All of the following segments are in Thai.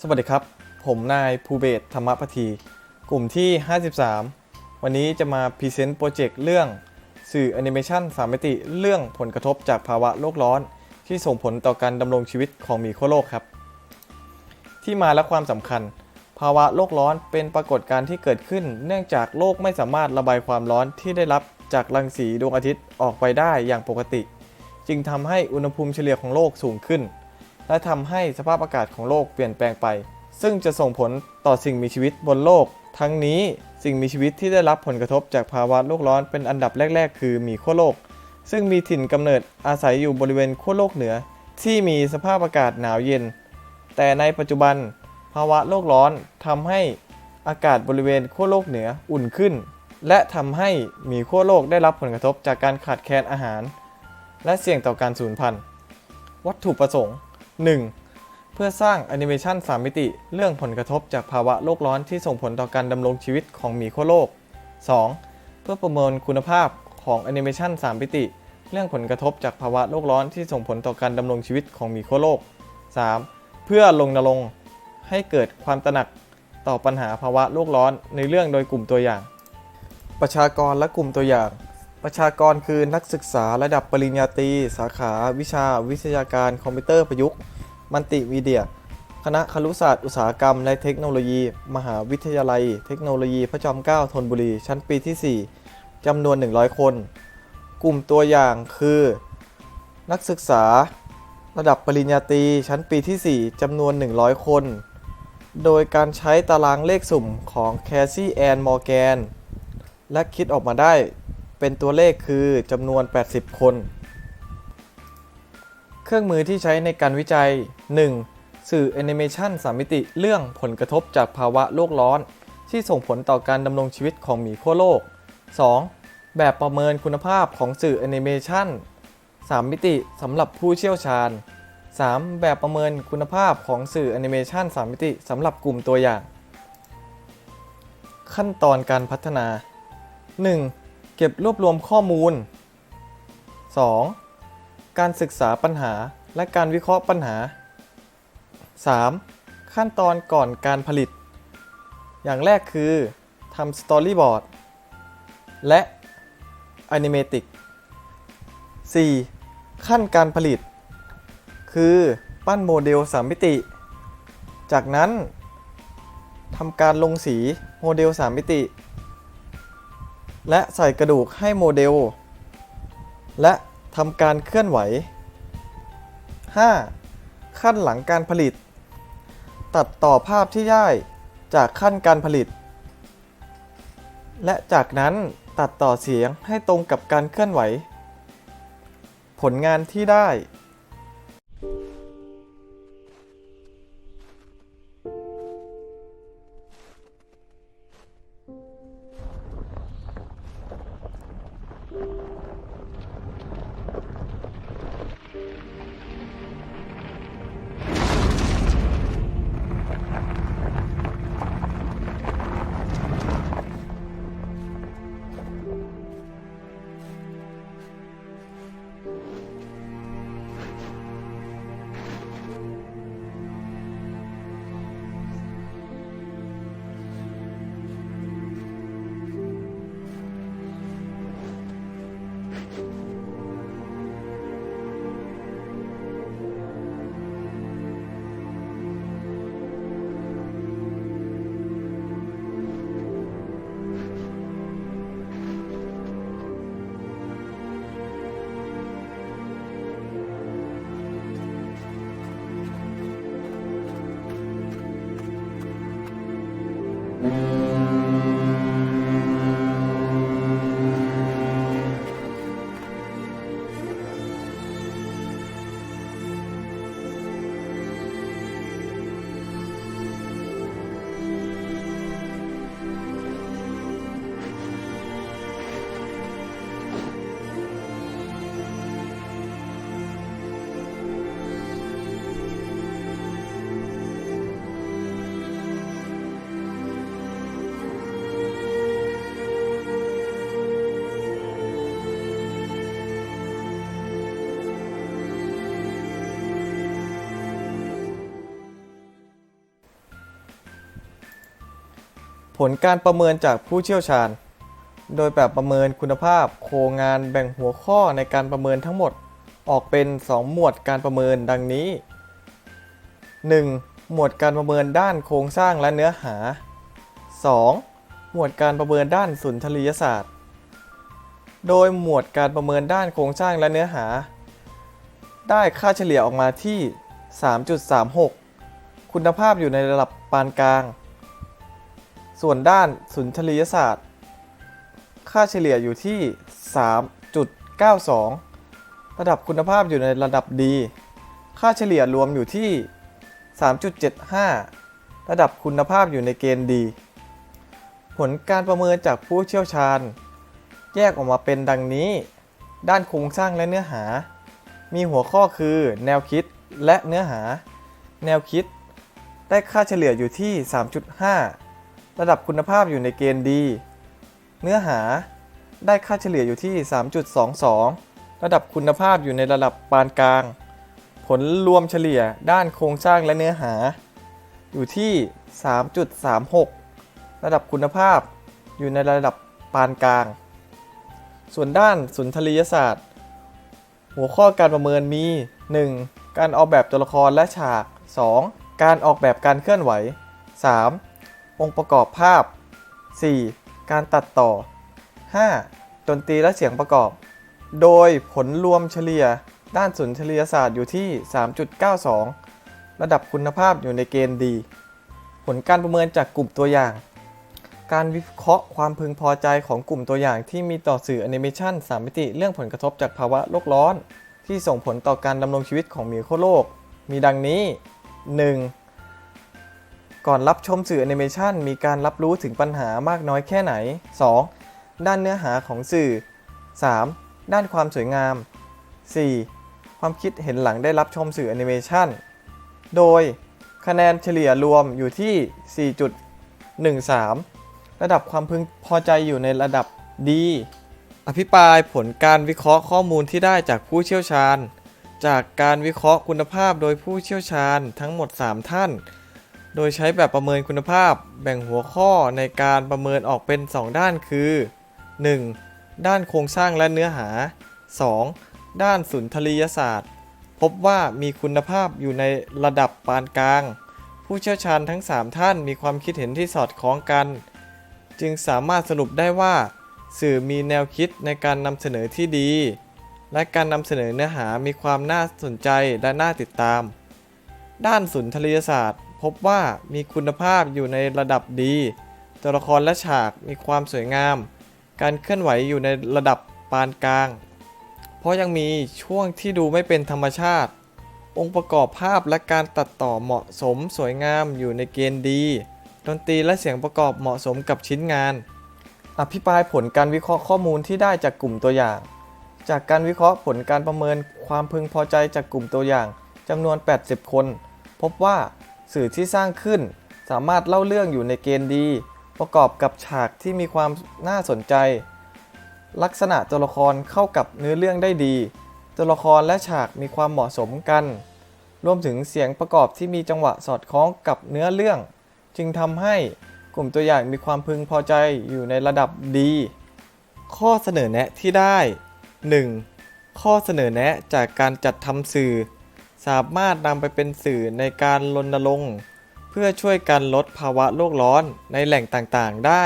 สวัสดีครับ ผมนายภูเบศธรรมพัทีกลุ่มที่ 53 วันนี้จะมาพรีเซนต์โปรเจกต์เรื่องสื่อแอนิเมชัน3มิติเรื่องผลกระทบจากภาวะโลกร้อน ที่ส่งผลต่อการดำรงชีวิตของหมีขั้วโลกครับ ที่มาและความสำคัญ ภาวะโลกร้อนเป็นปรากฏการณ์ที่เกิดขึ้น เนื่องจากโลกไม่สามารถระบายความร้อนที่ได้รับจากรังสีดวงอาทิตย์ออกไปได้อย่างปกติ จึงทำให้อุณหภูมิเฉลี่ยของโลกสูงขึ้น และทำให้สภาพอากาศของโลกเปลี่ยนแปลงไป ซึ่งจะส่งผลต่อสิ่งมีชีวิตบนโลก ทั้งนี้สิ่งมีชีวิตที่ได้รับผลกระทบจากภาวะโลกร้อนเป็นอันดับแรก ๆ คือหมีขั้วโลก ซึ่งมีถิ่นกำเนิดอาศัยอยู่บริเวณขั้วโลกเหนือ ที่มีสภาพอากาศหนาวเย็น แต่ในปัจจุบัน ภาวะโลกร้อนทำให้อากาศบริเวณขั้วโลกเหนืออุ่นขึ้น และทำให้หมีขั้วโลกได้รับผลกระทบจากการขาดแคลนอาหาร และเสี่ยงต่อการสูญพันธุ์ วัตถุประสงค์ 1. เพื่อสร้างแอนิเมชัน3มิติ เรื่องผลกระทบจากภาวะโลกร้อนที่ส่งผลต่อการดำรงชีวิตของหมีขั้วโลก 2. เพื่อประเมินคุณภาพของแอนิเมชัน3มิติ เรื่องผลกระทบจากภาวะโลกร้อนที่ส่งผลต่อการดำรงชีวิตของหมีขั้วโลก 3. เพื่อลงนรงให้เกิดความตระหนักต่อปัญหาภาวะโลกร้อนในเรื่องโดยกลุ่มตัวอย่าง ประชากรและกลุ่มตัวอย่าง ประชากรคือนักศึกษาระดับปริญญาตรีสาขาวิชาวิทยาการคอมพิวเตอร์ประยุกต์ มัลติมีเดีย คณะครุศาสตร์อุตสาหกรรมและเทคโนโลยี มหาวิทยาลัย เทคโนโลยีพระจอมเกล้าธนบุรี ชั้นปีที่ 4 จำนวน 100 คน กลุ่มตัวอย่างคือ นักศึกษาระดับปริญญาตรีชั้นปีที่ 4 จำนวน 100 คน โดยการใช้ตารางเลขสุ่มของแคสซี่แอนมอร์แกนและคิดออกมาได้ เป็นตัวเลขคือจำนวน 80 คน เครื่องมือที่ใช้ในการวิจัย 1. สื่อแอนิเมชัน3มิติเรื่องผลกระทบจากภาวะโลกร้อน ที่ส่งผลต่อการดำรงชีวิตของหมีขั้วโลก 2. แบบประเมินคุณภาพของสื่อแอนิเมชัน3มิติสำหรับผู้เชี่ยวชาญ 3. แบบประเมินคุณภาพของสื่อแอนิเมชัน3มิติสำหรับกลุ่มตัวอย่าง ขั้นตอนการพัฒนา 1. เก็บรวบรวมข้อมูล 2. การศึกษาปัญหาและการวิเคราะห์ปัญหา 3. ขั้นตอนก่อนการผลิต อย่างแรกคือทำสตอรี่บอร์ดและ Animatic 4. ขั้นการผลิต คือปั้นโมเดล 3 มิติ จากนั้นทำการลงสีโมเดล 3 มิติ และใส่กระดูกให้โมเดล และทำการเคลื่อนไหว 5. ขั้นหลังการผลิต ตัดต่อภาพที่ได้จากขั้นการผลิต และจากนั้นตัดต่อเสียงให้ตรงกับการเคลื่อนไหว ผลงานที่ได้ ผลการประเมินจากผู้เชี่ยวชาญ โดยแบบประเมินคุณภาพโครงงานแบ่งหัวข้อในการประเมินทั้งหมด ออกเป็น 2 หมวดการประเมินดังนี้ 1. หมวดการประเมินด้านโครงสร้างและเนื้อหา 2. หมวดการประเมินด้านสุนทรียศาสตร์ โดยหมวดการประเมินด้านโครงสร้างและเนื้อหา ได้ค่าเฉลี่ยออกมาที่ 3.36 คุณภาพอยู่ในระดับปานกลาง ส่วนด้านสุนทรียศาสตร์ ค่าเฉลี่ยอยู่ที่ 3.92 ระดับคุณภาพอยู่ในระดับดี ค่าเฉลี่ยรวมอยู่ที่ 3.75 ระดับคุณภาพอยู่ในเกณฑ์ดี ผลการประเมินจากผู้เชี่ยวชาญ แยกออกมาเป็นดังนี้ ด้านโครงสร้างและเนื้อหา มีหัวข้อคือ แนวคิดและเนื้อหา แนวคิด ได้ค่าเฉลี่ยอยู่ที่ 3.5 ระดับคุณภาพอยู่ในเกณฑ์ดี เนื้อหาได้ค่าเฉลี่ยอยู่ที่ 3.22 ระดับคุณภาพอยู่ในระดับปานกลาง ผลรวมเฉลี่ยด้านโครงสร้างและเนื้อหา อยู่ที่ 3.36 ระดับคุณภาพอยู่ในระดับปานกลาง ส่วนด้านสุนทรียศาสตร์ หัวข้อการประเมินมี 1. การออกแบบตัวละครและฉาก 2. การออกแบบการเคลื่อนไหว 3. องค์ประกอบภาพ 4. การตัดต่อ 5. ดนตรีและเสียงประกอบ โดยผลรวมเฉลี่ยด้านสุนทรียศาสตร์อยู่ที่ 3.92 ระดับคุณภาพอยู่ในเกณฑ์ดี ผลการประเมินจากกลุ่มตัวอย่าง การวิเคราะห์ความพึงพอใจของกลุ่มตัวอย่างที่มีต่อสื่อแอนิเมชัน3มิติเรื่องผลกระทบจากภาวะโลกร้อน ที่ส่งผลต่อการดำรงชีวิตของหมีโคโลก มีดังนี้ 1. ก่อนรับชมสื่อแอนิเมชันมีการรับรู้ถึงปัญหามากน้อยแค่ไหน 2. ด้านเนื้อหาของสื่อ 3. ด้านความสวยงาม 4. ความคิดเห็นหลังได้รับชมสื่อแอนิเมชันโดยคะแนนเฉลี่ยรวมอยู่ที่ 4.13 ระดับความพึงพอใจอยู่ในระดับดีอภิปรายผลการวิเคราะห์ข้อมูลที่ได้จากผู้เชี่ยวชาญ จากการวิเคราะห์คุณภาพโดยผู้เชี่ยวชาญทั้งหมด 3 ท่าน โดยใช้แบบประเมินคุณภาพแบ่งหัวข้อในการประเมินออกเป็น 2 ด้านคือ 1. ด้านโครงสร้างและเนื้อหา 2. ด้านสุนทรียศาสตร์ พบว่ามีคุณภาพอยู่ในระดับปานกลาง ผู้เชี่ยวชาญทั้ง 3 ท่านมีความคิดเห็นที่สอดคล้องกัน จึงสามารถสรุปได้ว่า สื่อมีแนวคิดในการนำเสนอที่ดี และการนำเสนอเนื้อหามีความน่าสนใจและน่าติดตาม ด้านสุนทรียศาสตร์ พบว่ามีคุณภาพอยู่ในระดับดี ตัวละครและฉากมีความสวยงาม การเคลื่อนไหวอยู่ในระดับปานกลาง เพราะยังมีช่วงที่ดูไม่เป็นธรรมชาติ องค์ประกอบภาพและการตัดต่อเหมาะสมสวยงามอยู่ในเกณฑ์ดี ดนตรีและเสียงประกอบเหมาะสมกับชิ้นงาน อภิปรายผลการวิเคราะห์ข้อมูลที่ได้จากกลุ่มตัวอย่าง จากการวิเคราะห์ผลการประเมินความพึงพอใจจากกลุ่มตัวอย่างจำนวน 80 คน พบว่า สื่อที่สร้างขึ้น สามารถเล่าเรื่องอยู่ในเกณฑ์ดี ประกอบกับฉากที่มีความน่าสนใจ ลักษณะตัวละครเข้ากับเนื้อเรื่องได้ดีตัวละครและฉากมีความเหมาะสมกัน รวมถึงเสียงประกอบที่มีจังหวะสอดคล้องกับเนื้อเรื่อง จึงทำให้กลุ่มตัวอย่างมีความพึงพอใจอยู่ในระดับดี ข้อเสนอแนะที่ได้ 1. ข้อเสนอแนะจากการจัดทำสื่อ สามารถนำไปเป็นสื่อในการรณรงค์เพื่อช่วยกันลดภาวะโลกร้อนในแหล่งต่างๆได้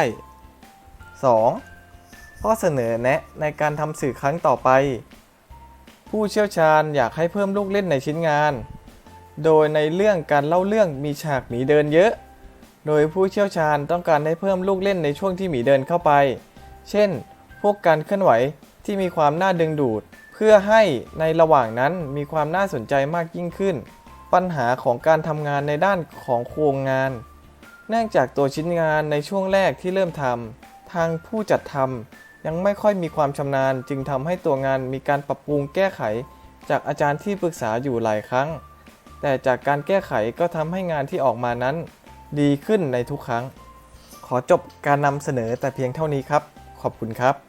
2. ข้อเสนอแนะในการทำสื่อครั้งต่อไป ผู้เชี่ยวชาญอยากให้เพิ่มลูกเล่นในชิ้นงาน โดยในเรื่องการเล่าเรื่องมีฉากหมีเดินเยอะ โดยผู้เชี่ยวชาญต้องการให้เพิ่มลูกเล่นในช่วงที่หมีเดินเข้าไป เช่น พวกการเคลื่อนไหวที่มีความน่าดึงดูด พื่อให้ในระหว่างนั้นมีความน่าสนใจมากยิ่งขึ้น ปัญหาของการทำงานในด้านของโครงงาน เนื่องจากตัวชิ้นงานในช่วงแรกที่เริ่มทำทางผู้จัดทำยังไม่ค่อยมีความชำนาญ จึงทำให้ตัวงานมีการปรับปรุงแก้ไข จากอาจารย์ที่ปรึกษาอยู่หลายครั้ง แต่จากการแก้ไขก็ทำให้งานที่ออกมานั้น ดีขึ้นในทุกครั้ง ขอจบการนำเสนอแต่เพียงเท่านี้ครับ ขอบคุณครับ